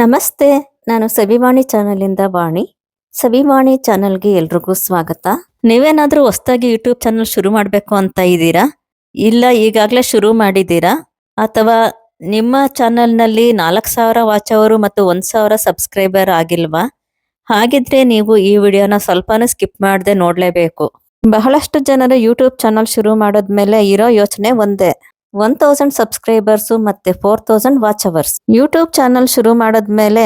ನಮಸ್ತೆ, ನಾನು ಸವಿವಾಣಿ ಇಂದ ವಾಣಿ. ಸವಿವಾಣಿ ಚಾನಲ್ಗೆ ಎಲ್ರಿಗೂ ಸ್ವಾಗತ. ನೀವೇನಾದ್ರೂ ಹೊಸದಾಗಿ ಯೂಟ್ಯೂಬ್ ಚಾನಲ್ ಶುರು ಮಾಡಬೇಕು ಅಂತ ಇದ್ದೀರಾ? ಇಲ್ಲ, ಈಗಾಗಲೇ ಶುರು ಮಾಡಿದ್ದೀರಾ? ಅಥವಾ ನಿಮ್ಮ ಚಾನಲ್ನಲ್ಲಿ ನಾಲ್ಕು ಸಾವಿರ ವಾಚ್ ಅವರು ಮತ್ತು ಒಂದು ಸಾವಿರ ಸಬ್ಸ್ಕ್ರೈಬರ್ ಆಗಿಲ್ವಾ? ಹಾಗಿದ್ರೆ ನೀವು ಈ ವಿಡಿಯೋನ ಸ್ವಲ್ಪನೂ ಸ್ಕಿಪ್ ಮಾಡದೆ ನೋಡಲೇಬೇಕು. ಬಹಳಷ್ಟು ಜನರು ಯೂಟ್ಯೂಬ್ ಚಾನಲ್ ಶುರು ಮಾಡೋದ್ಮೇಲೆ ಇರೋ ಯೋಚನೆ ಒಂದೇ. ಒನ್ ತೌಸಂಡ್ ಸಬ್ಸ್ಕ್ರೈಬರ್ಸ್ ಮತ್ತೆ four thousand watch hours YouTube channel ಶುರು ಮಾಡಿದ್ಮೇಲೆ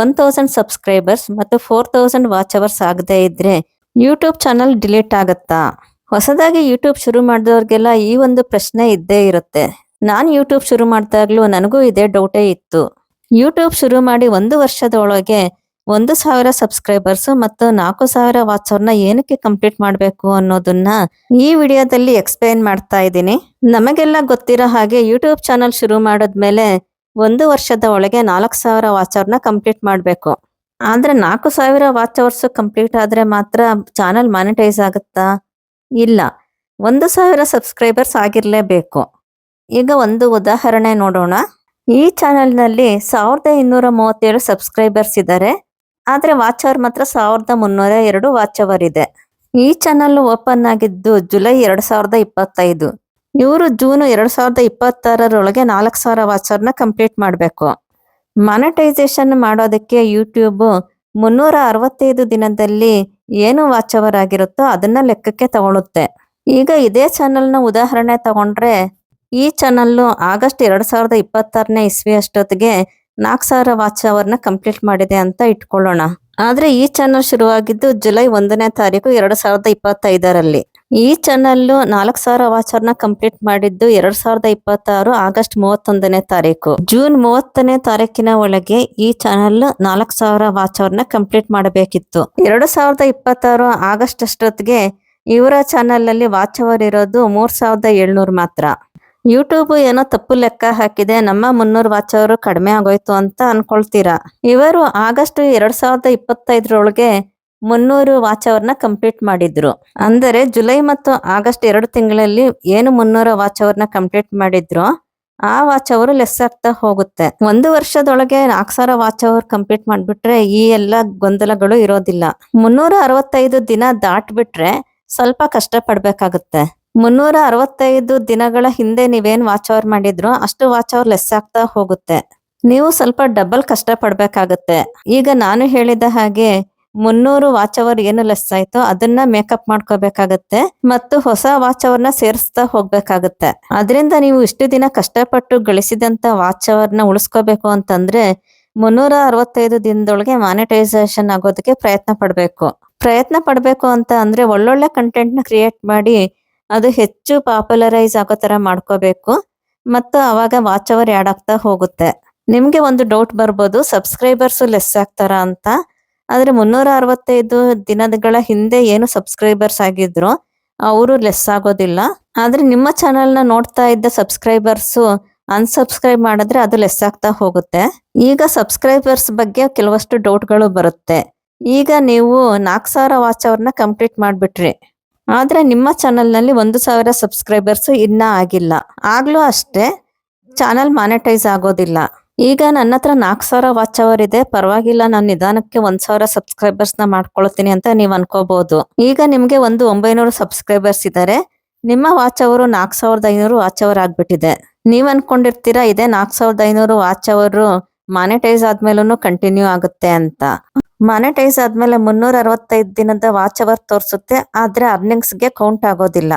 ಒನ್ ತೌಸಂಡ್ ಸಬ್ಸ್ಕ್ರೈಬರ್ಸ್ ಮತ್ತು ಫೋರ್ ತೌಸಂಡ್ ವಾಚ್ ಅವರ್ಸ್ ಆಗದೆ ಇದ್ರೆ ಯೂಟ್ಯೂಬ್ ಚಾನಲ್ ಡಿಲೀಟ್ ಆಗತ್ತಾ? ಹೊಸದಾಗಿ ಯೂಟ್ಯೂಬ್ ಶುರು ಮಾಡಿದವ್ರಿಗೆಲ್ಲ ಈ ಒಂದು ಪ್ರಶ್ನೆ ಇದ್ದೇ ಇರುತ್ತೆ. ನಾನು ಯೂಟ್ಯೂಬ್ ಶುರು ಮಾಡಿದಾಗ್ಲೂ ನನಗೂ ಇದೇ ಡೌಟೇ ಇತ್ತು. ಯೂಟ್ಯೂಬ್ ಶುರು ಮಾಡಿ ಒಂದು ವರ್ಷದ ಒಳಗೆ ಒಂದು ಸಾವಿರ ಸಬ್ಸ್ಕ್ರೈಬರ್ಸ್ ಮತ್ತು ನಾಲ್ಕು ಸಾವಿರ ವಾಚರ್ನ ಏನಕ್ಕೆ ಕಂಪ್ಲೀಟ್ ಮಾಡಬೇಕು ಅನ್ನೋದನ್ನ ಈ ವಿಡಿಯೋದಲ್ಲಿ ಎಕ್ಸ್ಪ್ಲೈನ್ ಮಾಡ್ತಾ ಇದ್ದೀನಿ. ನಮಗೆಲ್ಲ ಗೊತ್ತಿರೋ ಹಾಗೆ ಯೂಟ್ಯೂಬ್ ಚಾನಲ್ ಶುರು ಮಾಡಿದ್ಮೇಲೆ ಒಂದು ವರ್ಷದ ಒಳಗೆ ನಾಲ್ಕು ಸಾವಿರ ವಾಚರ್ನ ಕಂಪ್ಲೀಟ್ ಮಾಡಬೇಕು. ಆದರೆ ನಾಲ್ಕು ಸಾವಿರ ವಾಚ್ ಅವರ್ಸ್ ಕಂಪ್ಲೀಟ್ ಆದ್ರೆ ಮಾತ್ರ ಚಾನಲ್ ಮಾನಿಟೈಸ್ ಆಗುತ್ತಾ? ಇಲ್ಲ. ಒಂದು ಸಾವಿರ ಸಬ್ಸ್ಕ್ರೈಬರ್ಸ್ ಆಗಿರಲೇಬೇಕು. ಈಗ ಒಂದು ಉದಾಹರಣೆ ನೋಡೋಣ. ಈ ಚಾನೆಲ್ನಲ್ಲಿ ಸಾವಿರದ ಇನ್ನೂರ ಮೂವತ್ತೇಳು ಸಬ್ಸ್ಕ್ರೈಬರ್ಸ್ ಇದ್ದಾರೆ ಆದ್ರೆ ವಾಚ್ ಅವರ್ ಮಾತ್ರ ಸಾವಿರದ ಮುನ್ನೂರ ಎರಡು ವಾಚ್ ಅವರ್ ಇದೆ. ಈ ಚಾನಲ್ ಓಪನ್ ಆಗಿದ್ದು ಜುಲೈ ಎರಡ್ ಸಾವಿರದ ಇಪ್ಪತ್ತೈದು. ಇವರು ಜೂನ್ ಎರಡು ಸಾವಿರದ ಇಪ್ಪತ್ತಾರರೊಳಗೆ ನಾಲ್ಕು ಸಾವಿರ ವಾಚ್ ಅವರ್ನ ಕಂಪ್ಲೀಟ್ ಮಾಡಬೇಕು. ಮಾನಿಟೈಸೇಷನ್ ಮಾಡೋದಕ್ಕೆ ಯೂಟ್ಯೂಬ್ ಮುನ್ನೂರ ಅರವತ್ತೈದು ದಿನದಲ್ಲಿ ಏನು ವಾಚ್ ಅವರ್ ಆಗಿರುತ್ತೋ ಅದನ್ನ ಲೆಕ್ಕಕ್ಕೆ ತಗೊಳುತ್ತೆ. ಈಗ ಇದೇ ಚಾನಲ್ನ ಉದಾಹರಣೆ ತಗೊಂಡ್ರೆ ಈ ಚಾನಲ್ಲು ಆಗಸ್ಟ್ ಎರಡು ಸಾವಿರದ ಇಪ್ಪತ್ತಾರನೇ ಇಸ್ವಿ ಅಷ್ಟೊತ್ತಿಗೆ ನಾಲ್ಕು ಸಾವಿರ ವಾಚ್ ಅವರ್ನ ಕಂಪ್ಲೀಟ್ ಮಾಡಿದೆ ಅಂತ ಇಟ್ಕೊಳ್ಳೋಣ. ಆದ್ರೆ ಈ ಚಾನಲ್ ಶುರುವಾಗಿದ್ದು ಜುಲೈ ಒಂದನೇ ತಾರೀಕು ಎರಡ್ ಸಾವಿರದ ಇಪ್ಪತ್ತೈದರಲ್ಲಿ. ಈ ಚಾನಲ್ ನಾಲ್ಕು ಸಾವಿರ ವಾಚ್ ಅವರ್ನ ಕಂಪ್ಲೀಟ್ ಮಾಡಿದ್ದು ಎರಡ್ ಸಾವಿರದ ಇಪ್ಪತ್ತಾರು ಆಗಸ್ಟ್ ಮೂವತ್ತೊಂದನೇ ತಾರೀಕು. ಜೂನ್ ಮೂವತ್ತನೇ ತಾರೀಕಿನ ಒಳಗೆ ಈ ಚಾನಲ್ ನಾಲ್ಕು ಸಾವಿರ ವಾಚ್ ಅವರ್ನ ಕಂಪ್ಲೀಟ್ ಮಾಡಬೇಕಿತ್ತು. ಎರಡು ಸಾವಿರದ ಇಪ್ಪತ್ತಾರು ಆಗಸ್ಟ್ ಅಷ್ಟೊತ್ತಿಗೆ ಇವರ ಚಾನಲ್ ಅಲ್ಲಿ ವಾಚ್ ಅವರ್ ಇರೋದು ಮೂರ್ ಸಾವಿರದ ಏಳ್ನೂರು ಮಾತ್ರ. ಯೂಟ್ಯೂಬ್ ಏನೋ ತಪ್ಪು ಲೆಕ್ಕ ಹಾಕಿದೆ, ನಮ್ಮ ಮುನ್ನೂರು ವಾಚ್ ಅವರು ಕಡಿಮೆ ಆಗೋಯ್ತು ಅಂತ ಅನ್ಕೊಳ್ತೀರಾ? ಇವರು ಆಗಸ್ಟ್ ಎರಡ್ ಸಾವಿರದ ಇಪ್ಪತ್ತೈದರೊಳಗೆ ಮುನ್ನೂರು ವಾಚ್ ಅವರ್ನ ಕಂಪ್ಲೀಟ್ ಮಾಡಿದ್ರು. ಅಂದರೆ ಜುಲೈ ಮತ್ತು ಆಗಸ್ಟ್ ಎರಡು ತಿಂಗಳಲ್ಲಿ ಏನು ಮುನ್ನೂರ ವಾಚ್ ಅವರ್ನ ಕಂಪ್ಲೀಟ್ ಮಾಡಿದ್ರು, ಆ ವಾಚ್ ಅವರು ಲೆಸ್ ಆಗ್ತಾ ಹೋಗುತ್ತೆ. ಒಂದು ವರ್ಷದೊಳಗೆ ನಾಲ್ಕು ಸಾವಿರ ವಾಚ್ ಅವರ್ ಕಂಪ್ಲೀಟ್ ಮಾಡ್ಬಿಟ್ರೆ ಈ ಎಲ್ಲ ಗೊಂದಲಗಳು ಇರೋದಿಲ್ಲ. ಮುನ್ನೂರ ಅರವತ್ತೈದು ದಿನ ದಾಟ್ಬಿಟ್ರೆ ಸ್ವಲ್ಪ ಕಷ್ಟ ಪಡ್ಬೇಕಾಗುತ್ತೆ ಮುನ್ನೂರ ಅರವತ್ತೈದು ದಿನಗಳ ಹಿಂದೆ ನೀವೇನ್ ವಾಚ್ ಅವರ್ ಮಾಡಿದ್ರು ಅಷ್ಟು ವಾಚ್ ಅವರ್ ಲೆಸ್ ಆಗ್ತಾ ಹೋಗುತ್ತೆ. ನೀವು ಸ್ವಲ್ಪ ಡಬಲ್ ಕಷ್ಟ ಪಡ್ಬೇಕಾಗತ್ತೆ ಈಗ ನಾನು ಹೇಳಿದ ಹಾಗೆ ಮುನ್ನೂರು ವಾಚ್ ಅವರ್ ಏನು ಲೆಸ್ ಆಯ್ತೋ ಅದನ್ನ ಮೇಕಪ್ ಮಾಡ್ಕೋಬೇಕಾಗತ್ತೆ ಮತ್ತು ಹೊಸ ವಾಚ್ ಅವರ್ನ ಸೇರಿಸ್ತಾ ಹೋಗ್ಬೇಕಾಗತ್ತೆ. ಅದರಿಂದ ನೀವು ಇಷ್ಟು ದಿನ ಕಷ್ಟಪಟ್ಟು ಗಳಿಸಿದಂತ ವಾಚ್ ಅವರ್ನ ಉಳಿಸ್ಕೋಬೇಕು ಅಂತಂದ್ರೆ ಮುನ್ನೂರ ಅರವತ್ತೈದು ದಿನದೊಳಗೆ ಮಾನಿಟೈಸೇಷನ್ ಆಗೋದಕ್ಕೆ ಪ್ರಯತ್ನ ಪಡ್ಬೇಕು. ಪ್ರಯತ್ನ ಪಡ್ಬೇಕು ಅಂತ ಅಂದ್ರೆ ಒಳ್ಳೊಳ್ಳೆ ಕಂಟೆಂಟ್ನ ಕ್ರಿಯೇಟ್ ಮಾಡಿ ಅದು ಹೆಚ್ಚು ಪಾಪ್ಯುಲರೈಸ್ ಆಗೋ ತರ ಮಾಡ್ಕೋಬೇಕು. ಮತ್ತು ಅವಾಗ ವಾಚ್ ಅವರ್ ಆ್ಯಡ್ ಆಗ್ತಾ ಹೋಗುತ್ತೆ. ನಿಮಗೆ ಒಂದು ಡೌಟ್ ಬರ್ಬೋದು, ಸಬ್ಸ್ಕ್ರೈಬರ್ಸು ಲೆಸ್ ಆಗ್ತಾರ ಅಂತ. ಆದ್ರೆ ಮುನ್ನೂರ ಅರವತ್ತೈದು ದಿನಗಳ ಹಿಂದೆ ಏನು ಸಬ್ಸ್ಕ್ರೈಬರ್ಸ್ ಆಗಿದ್ರು, ಅವರು ಲೆಸ್ ಆಗೋದಿಲ್ಲ. ಆದ್ರೆ ನಿಮ್ಮ ಚಾನಲ್ನ ನೋಡ್ತಾ ಇದ್ದ ಸಬ್ಸ್ಕ್ರೈಬರ್ಸು ಅನ್ಸಬ್ಸ್ಕ್ರೈಬ್ ಮಾಡಿದ್ರೆ ಅದು ಲೆಸ್ ಆಗ್ತಾ ಹೋಗುತ್ತೆ. ಈಗ ಸಬ್ಸ್ಕ್ರೈಬರ್ಸ್ ಬಗ್ಗೆ ಕೆಲವಷ್ಟು ಡೌಟ್ಗಳು ಬರುತ್ತೆ. ಈಗ ನೀವು ನಾಲ್ಕು ಸಾವಿರ ವಾಚ್ ಅವರ್ನ ಕಂಪ್ಲೀಟ್ ಮಾಡ್ಬಿಟ್ರಿ. ಆದ್ರೆ ನಿಮ್ಮ ಚಾನೆಲ್ನಲ್ಲಿ ಒಂದು ಸಾವಿರ ಸಬ್ಸ್ಕ್ರೈಬರ್ಸ್ ಇನ್ನೂ ಆಗಿಲ್ಲ. ಆಗ್ಲೂ ಅಷ್ಟೇ ಚಾನೆಲ್ ಮಾನಿಟೈಸ್ ಆಗೋದಿಲ್ಲ. ಈಗ ನನ್ನ ಹತ್ರ ನಾಲ್ಕು ಸಾವಿರ ವಾಚ್ ಅವರ್ ಇದೆ. ಪರವಾಗಿಲ್ಲ, ನಾನು ನಿಧಾನಕ್ಕೆ ಒಂದ್ ಸಾವಿರ ಸಬ್ಸ್ಕ್ರೈಬರ್ಸ್ನ ಮಾಡ್ಕೊಳ್ತೀನಿ ಅಂತ ನೀವು ಅನ್ಕೋಬಹುದು ಈಗ ನಿಮ್ಗೆ ಒಂದು ಒಂಬೈನೂರು ಸಬ್ಸ್ಕ್ರೈಬರ್ಸ್ ಇದ್ದಾರೆ ನಿಮ್ಮ ವಾಚ್ ಅವರು ನಾಲ್ಕು ಸಾವಿರದ ಐನೂರು ವಾಚ್ ಅವರ್ ಆಗ್ಬಿಟ್ಟಿದೆ. ನೀವ್ ಅನ್ಕೊಂಡಿರ್ತೀರಾ, ಇದೆ ನಾಲ್ಕು ಸಾವಿರದ ಐನೂರು ವಾಚ್ ಅವರು ಮಾನಿಟೈಸ್ ಆದ್ಮೇಲೂ ಕಂಟಿನ್ಯೂ ಆಗುತ್ತೆ ಅಂತ. ಮಾನಿಟೈಸ್ ಆದ್ಮೇಲೆ ಮುನ್ನೂರ ಅರವತ್ತೈದು ದಿನದ ವಾಚ್ ಅವರ್ ತೋರಿಸುತ್ತೆ, ಆದ್ರೆ ಅರ್ನಿಂಗ್ಸ್ಗೆ ಕೌಂಟ್ ಆಗೋದಿಲ್ಲ.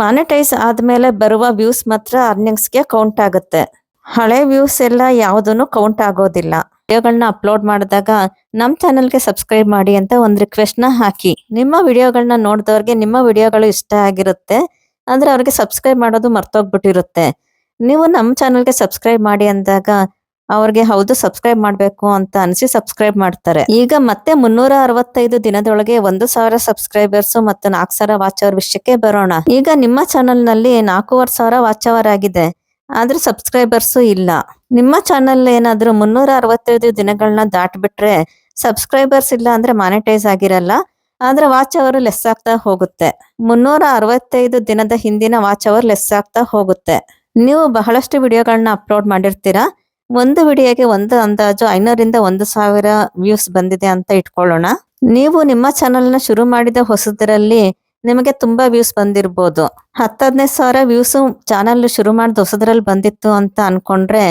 ಮಾನಿಟೈಸ್ ಆದ್ಮೇಲೆ ಬರುವ ವ್ಯೂಸ್ ಮಾತ್ರ ಅರ್ನಿಂಗ್ಸ್ಗೆ ಕೌಂಟ್ ಆಗುತ್ತೆ. ಹಳೆ ವ್ಯೂಸ್ ಎಲ್ಲ ಯಾವುದನ್ನು ಕೌಂಟ್ ಆಗೋದಿಲ್ಲ. ವಿಡಿಯೋಗಳನ್ನ ಅಪ್ಲೋಡ್ ಮಾಡಿದಾಗ ನಮ್ ಚಾನೆಲ್ಗೆ ಸಬ್ಸ್ಕ್ರೈಬ್ ಮಾಡಿ ಅಂತ ಒಂದ್ ರಿಕ್ವೆಸ್ಟ್ನ ಹಾಕಿ. ನಿಮ್ಮ ವಿಡಿಯೋಗಳನ್ನ ನೋಡಿದವ್ರಿಗೆ ನಿಮ್ಮ ವಿಡಿಯೋಗಳು ಇಷ್ಟ ಆಗಿರುತ್ತೆ, ಆದ್ರೆ ಅವ್ರಿಗೆ ಸಬ್ಸ್ಕ್ರೈಬ್ ಮಾಡೋದು ಮರ್ತೋಗ್ಬಿಟ್ಟಿರುತ್ತೆ. ನೀವು ನಮ್ಮ ಚಾನೆಲ್ಗೆ ಸಬ್ಸ್ಕ್ರೈಬ್ ಮಾಡಿ ಅಂದಾಗ ಅವ್ರಿಗೆ ಹೌದು ಸಬ್ಸ್ಕ್ರೈಬ್ ಮಾಡ್ಬೇಕು ಅಂತ ಅನಿಸಿ ಸಬ್ಸ್ಕ್ರೈಬ್ ಮಾಡ್ತಾರೆ. ಈಗ ಮತ್ತೆ ಮುನ್ನೂರ ಅರವತ್ತೈದು ದಿನದೊಳಗೆ ಒಂದು ಸಾವಿರ ಸಬ್ಸ್ಕ್ರೈಬರ್ಸ್ ಮತ್ತು ನಾಲ್ಕು ಸಾವಿರ ವಾಚ್ ಅವರ್ ವಿಷಯಕ್ಕೆ ಬರೋಣ. ಈಗ ನಿಮ್ಮ ಚಾನೆಲ್ನಲ್ಲಿ ನಾಲ್ಕೂವರೆ ಸಾವಿರ ವಾಚ್ ಅವರ್ ಆಗಿದೆ. ಆದ್ರೆ ಸಬ್ಸ್ಕ್ರೈಬರ್ಸ್ ಇಲ್ಲ. ನಿಮ್ಮ ಚಾನೆಲ್ ಏನಾದ್ರೂ ಮುನ್ನೂರ ಅರವತ್ತೈದು ದಿನಗಳನ್ನ ದಾಟ್ಬಿಟ್ರೆ ಸಬ್ಸ್ಕ್ರೈಬರ್ಸ್ ಇಲ್ಲ ಅಂದ್ರೆ ಮಾನಿಟೈಸ್ ಆಗಿರಲ್ಲ. ಆದ್ರೆ ವಾಚ್ ಅವರ್ ಲೆಸ್ ಆಗ್ತಾ ಹೋಗುತ್ತೆ. ಮುನ್ನೂರ ಅರವತ್ತೈದು ದಿನದ ಹಿಂದಿನ ವಾಚ್ ಅವರ್ ಲೆಸ್ ಆಗ್ತಾ ಹೋಗುತ್ತೆ. ನೀವು ಬಹಳಷ್ಟು ವಿಡಿಯೋಗಳನ್ನ ಅಪ್ಲೋಡ್ ಮಾಡಿರ್ತೀರಾ? ಒಂದು ವಿಡಿಯೋಗೆ ಒಂದು ಅಂದಾಜು ಐನೂರಿಂದ ಒಂದು ಸಾವಿರ ವ್ಯೂಸ್ ಬಂದಿದೆ ಅಂತ ಇಟ್ಕೊಳ್ಳೋಣ. ನೀವು ನಿಮ್ಮ ಚಾನೆಲ್ನ ಶುರು ಮಾಡಿದ ಹೊಸದರಲ್ಲಿ ನಿಮಗೆ ತುಂಬಾ ವ್ಯೂಸ್ ಬಂದಿರ್ಬೋದು. ಹತ್ತದನೇ ಸಾವಿರ ವ್ಯೂಸ್ ಚಾನಲ್ ಶುರು ಮಾಡಿದ ಹೊಸದ್ರಲ್ಲಿ ಬಂದಿತ್ತು ಅಂತ ಅನ್ಕೊಂಡ್ರೆ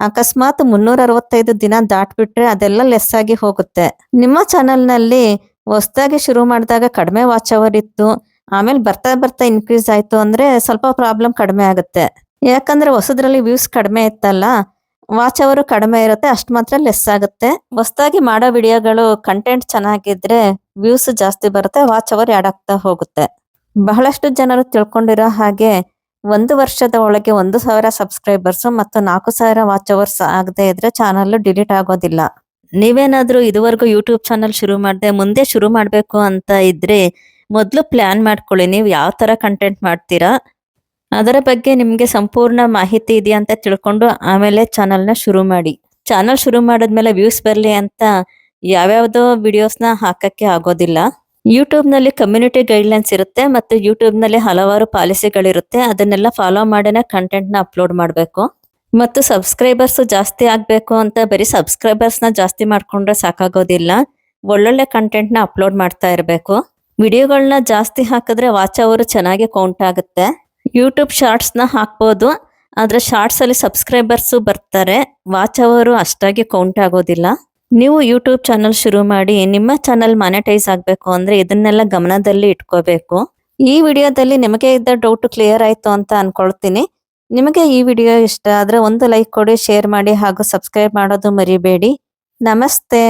ಅಕಸ್ಮಾತ್ ಮುನ್ನೂರ ಅರವತ್ತೈದು ದಿನ ದಾಟ್ಬಿಟ್ರೆ ಅದೆಲ್ಲ ಲೆಸ್ ಆಗಿ ಹೋಗುತ್ತೆ. ನಿಮ್ಮ ಚಾನೆಲ್ನಲ್ಲಿ ಹೊಸದಾಗಿ ಶುರು ಮಾಡಿದಾಗ ಕಡಿಮೆ ವಾಚ್ ಅವರ್ ಇತ್ತು, ಆಮೇಲೆ ಬರ್ತಾ ಬರ್ತಾ ಇನ್ಕ್ರೀಸ್ ಆಯ್ತು ಅಂದ್ರೆ ಸ್ವಲ್ಪ ಪ್ರಾಬ್ಲಮ್ ಕಡಿಮೆ ಆಗುತ್ತೆ. ಯಾಕಂದ್ರೆ ಹೊಸದ್ರಲ್ಲಿ ವ್ಯೂಸ್ ಕಡಿಮೆ ಇತ್ತಲ್ಲ ವಾಚ್ ಅವರು ಕಡಿಮೆ ಇರುತ್ತೆ, ಅಷ್ಟು ಮಾತ್ರ ಲೆಸ್ ಆಗುತ್ತೆ. ಹೊಸದಾಗಿ ಮಾಡೋ ವಿಡಿಯೋಗಳು ಕಂಟೆಂಟ್ ಚೆನ್ನಾಗಿದ್ರೆ ವ್ಯೂಸ್ ಜಾಸ್ತಿ ಬರುತ್ತೆ, ವಾಚ್ ಅವರ್ ಆಡ್ ಆಗ್ತಾ ಹೋಗುತ್ತೆ. ಬಹಳಷ್ಟು ಜನರು ತಿಳ್ಕೊಂಡಿರೋ ಹಾಗೆ ಒಂದು ವರ್ಷದ ಒಳಗೆ ಒಂದು ಸಾವಿರ ಸಬ್ಸ್ಕ್ರೈಬರ್ಸ್ ಮತ್ತು ನಾಲ್ಕು ಸಾವಿರ ವಾಚ್ ಅವರ್ಸ್ ಆಗದೆ ಇದ್ರೆ ಚಾನಲ್ ಡಿಲೀಟ್ ಆಗೋದಿಲ್ಲ. ನೀವೇನಾದ್ರೂ ಇದುವರೆಗೂ ಯೂಟ್ಯೂಬ್ ಚಾನಲ್ ಶುರು ಮಾಡದೆ ಮುಂದೆ ಶುರು ಮಾಡಬೇಕು ಅಂತ ಇದ್ರೆ ಮೊದಲು ಪ್ಲಾನ್ ಮಾಡ್ಕೊಳ್ಳಿ, ನೀವು ಯಾವ ತರ ಕಂಟೆಂಟ್ ಮಾಡ್ತೀರಾ? ಅದರ ಬಗ್ಗೆ ನಿಮಗೆ ಸಂಪೂರ್ಣ ಮಾಹಿತಿ ಇದೆಯಾ ಅಂತ ತಿಳ್ಕೊಂಡು ಆಮೇಲೆ ಚಾನಲ್ನ ಶುರು ಮಾಡಿ. ಚಾನಲ್ ಶುರು ಮಾಡಿದ್ಮೇಲೆ ವ್ಯೂಸ್ ಬರಲಿ ಅಂತ ಯಾವ್ಯಾವ್ದೋ ವಿಡಿಯೋಸ್ನ ಹಾಕಕ್ಕೆ ಆಗೋದಿಲ್ಲ. ಯೂಟ್ಯೂಬ್ನಲ್ಲಿ ಕಮ್ಯುನಿಟಿ ಗೈಡ್ಲೈನ್ಸ್ ಇರುತ್ತೆ ಮತ್ತು ಯೂಟ್ಯೂಬ್ನಲ್ಲಿ ಹಲವಾರು ಪಾಲಿಸಿಗಳಿರುತ್ತೆ. ಅದನ್ನೆಲ್ಲ ಫಾಲೋ ಮಾಡಿನೇ ಕಂಟೆಂಟ್ನ ಅಪ್ಲೋಡ್ ಮಾಡಬೇಕು. ಮತ್ತು ಸಬ್ಸ್ಕ್ರೈಬರ್ಸ್ ಜಾಸ್ತಿ ಆಗ್ಬೇಕು ಅಂತ ಬರೀ ಸಬ್ಸ್ಕ್ರೈಬರ್ಸ್ನ ಜಾಸ್ತಿ ಮಾಡ್ಕೊಂಡ್ರೆ ಸಾಕಾಗೋದಿಲ್ಲ. ಒಳ್ಳೊಳ್ಳೆ ಕಂಟೆಂಟ್ನ ಅಪ್ಲೋಡ್ ಮಾಡ್ತಾ ಇರಬೇಕು. ವಿಡಿಯೋಗಳನ್ನ ಜಾಸ್ತಿ ಹಾಕಿದ್ರೆ ವಾಚ್ ಅವರು ಚೆನ್ನಾಗಿ ಕೌಂಟ್ ಆಗುತ್ತೆ. ಯೂಟ್ಯೂಬ್ ಶಾರ್ಟ್ಸ್ನ ಹಾಕ್ಬೋದು. ಆದರೆ ಶಾರ್ಟ್ಸಲ್ಲಿ ಸಬ್ಸ್ಕ್ರೈಬರ್ಸ್ ಬರ್ತಾರೆ. ವಾಚ್ ಅವರು ಅಷ್ಟಾಗಿ ಕೌಂಟ್ ಆಗೋದಿಲ್ಲ. ನೀವು ಯೂಟ್ಯೂಬ್ ಚಾನಲ್ ಶುರು ಮಾಡಿ ನಿಮ್ಮ ಚಾನಲ್ ಮಾನಿಟೈಸ್ ಆಗಬೇಕು ಅಂದರೆ ಇದನ್ನೆಲ್ಲ ಗಮನದಲ್ಲಿ ಇಟ್ಕೋಬೇಕು. ಈ ವಿಡಿಯೋದಲ್ಲಿ ನಿಮಗೆ ಇದ್ದ ಡೌಟ್ ಕ್ಲಿಯರ್ ಆಯಿತು ಅಂತ ಅನ್ಕೊಳ್ತೀನಿ. ನಿಮಗೆ ಈ ವಿಡಿಯೋ ಇಷ್ಟ ಆದರೆ ಒಂದು ಲೈಕ್ ಕೊಡಿ ಶೇರ್ ಮಾಡಿ ಹಾಗೂ ಸಬ್ಸ್ಕ್ರೈಬ್ ಮಾಡೋದು ಮರಿಬೇಡಿ. ನಮಸ್ತೆ.